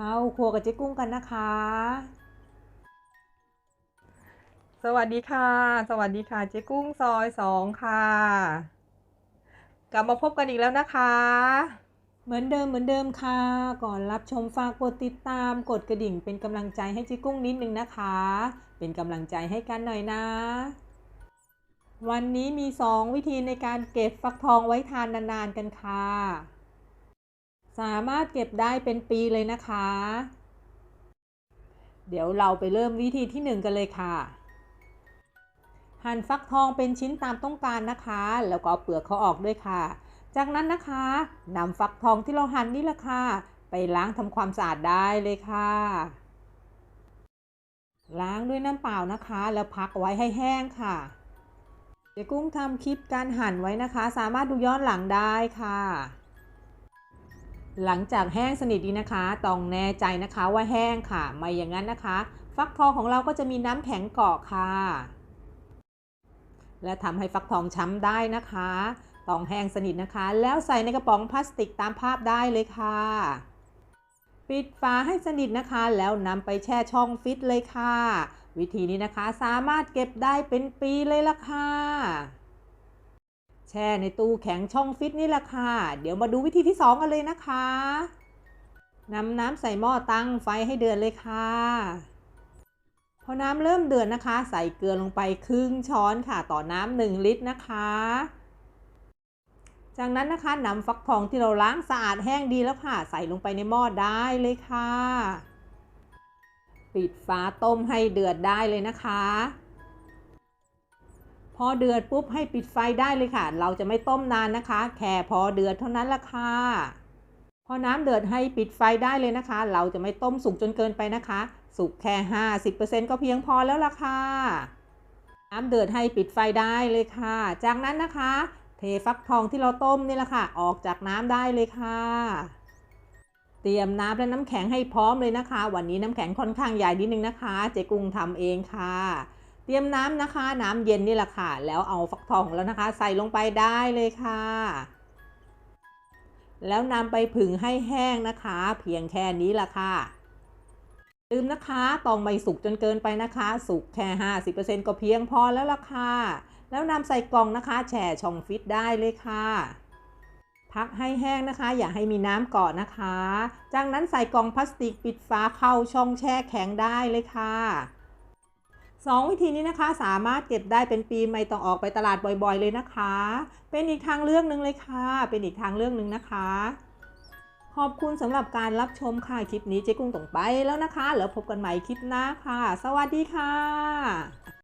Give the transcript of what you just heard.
เข้าครัวกับเจ๊กุ้งกันนะคะ สวัสดีค่ะ สวัสดีค่ะเจ๊กุ้งซอยสองค่ะ กลับมาพบกันอีกแล้วนะคะ เหมือนเดิมเหมือนเดิมค่ะ ก่อนรับชมฝากกดติดตามกดกระดิ่งเป็นกำลังใจให้เจ๊กุ้งนิดนึงนะคะ เป็นกำลังใจให้กันหน่อยนะ วันนี้มี 2 วิธีในการเก็บฟักทองไว้ทานนานๆกันค่ะ สามารถเก็บได้เป็นปีเลยนะคะ เดี๋ยวเราไปเริ่มวิธีที่ 1 กันเลยค่ะ หั่นฟักทองเป็นชิ้นตามต้องการนะคะ แล้วก็เอาเปลือกเขาออกด้วยค่ะ จากนั้นนะคะนำฟักทองที่เราหั่นนี่แหละค่ะ ไปล้างทำความสะอาดได้เลยค่ะ ล้างด้วยน้ำเปล่านะคะ แล้วพักไว้ให้แห้งค่ะเดี๋ยวกุ้งทำคลิปการหั่นไว้นะคะ สามารถดูย้อนหลังได้ค่ะ หลังจากแห้งสนิทดีนะคะ ต้องแน่ใจนะคะว่าแห้งค่ะ ไม่อย่างนั้นนะคะ ฟักทองของเราก็จะมีน้ำแข็งเกาะค่ะ และทำให้ฟักทองช้ำได้นะคะ ต้องแห้งสนิทนะคะ แล้วใส่ในกระป๋องพลาสติกตามภาพได้เลยค่ะ ปิดฝาให้สนิทนะคะ แล้วนำไปแช่ช่องฟิตเลยค่ะ วิธีนี้นะคะสามารถเก็บได้เป็นปีเลยล่ะค่ะ แช่ในตู้แข็งช่องฟิตนี่แหละค่ะ เดี๋ยวมาดูวิธีที่ 2 กันเลยนะคะนำน้ำใส่หม้อตั้งไฟให้เดือดเลยค่ะ พอน้ำเริ่มเดือดนะคะ ใส่เกลือลงไปครึ่งช้อนค่ะ ต่อน้ำหนึ่งลิตรนะคะ จากนั้นนะคะนำฟักทองที่เราล้างสะอาดแห้งดีแล้วค่ะ ใส่ลงไปในหม้อได้เลยค่ะ ปิดฝาต้มให้เดือดได้เลยนะคะ พอเดือดปุ๊บให้ปิดไฟได้เลยค่ะ เราจะไม่ต้มนานนะคะ แค่พอเดือดเท่านั้นละค่ะ พอน้ำเดือดให้ปิดไฟได้เลยนะคะ เราจะไม่ต้มสุกจนเกินไปนะคะ สุกแค่ 50%ก็เพียงพอแล้วล่ะค่ะ น้ำเดือดให้ปิดไฟได้เลยค่ะ จากนั้นนะคะ เทฟักทองที่เราต้มนี่แหละค่ะ ออกจากน้ำได้เลยค่ะเตรียมน้ำและน้ำแข็งให้พร้อมเลยนะคะ วันนี้น้ำแข็งค่อนข้างใหญ่นิดนึงนะคะ เจ๊กุ้งทำเองค่ะ เตรียมน้ำนะคะ น้ำเย็นนี่แหละค่ะ แล้วเอาฟักทองของเรานะคะ ใส่ลงไปได้เลยค่ะ แล้วนำไปผึ่งให้แห้งนะคะ เพียงแค่นี้ละค่ะลืมนะคะตองไม่สุกจนเกินไปนะคะ สุกแค่ 50%ก็เพียงพอแล้วล่ะค่ะ แล้วนำใส่กล่องนะคะ แช่ช่องฟิตได้เลยค่ะ พักให้แห้งนะคะ อย่าให้มีน้ำเกาะนะคะ จากนั้นใส่กล่องพลาสติกปิดฝาเข้าช่องแช่แข็งได้เลยค่ะ สองวิธีนี้นะคะสามารถเก็บได้เป็นปีไม่ต้องออกไปตลาดบ่อยๆเลยนะคะ เป็นอีกทางเลือกหนึ่งเลยค่ะ เป็นอีกทางเลือกหนึ่งนะคะ ขอบคุณสำหรับการรับชมค่ะคลิปนี้เจ๊กุ้งต้องไปแล้วนะคะแล้วพบกันใหม่คลิปหน้าค่ะ สวัสดีค่ะ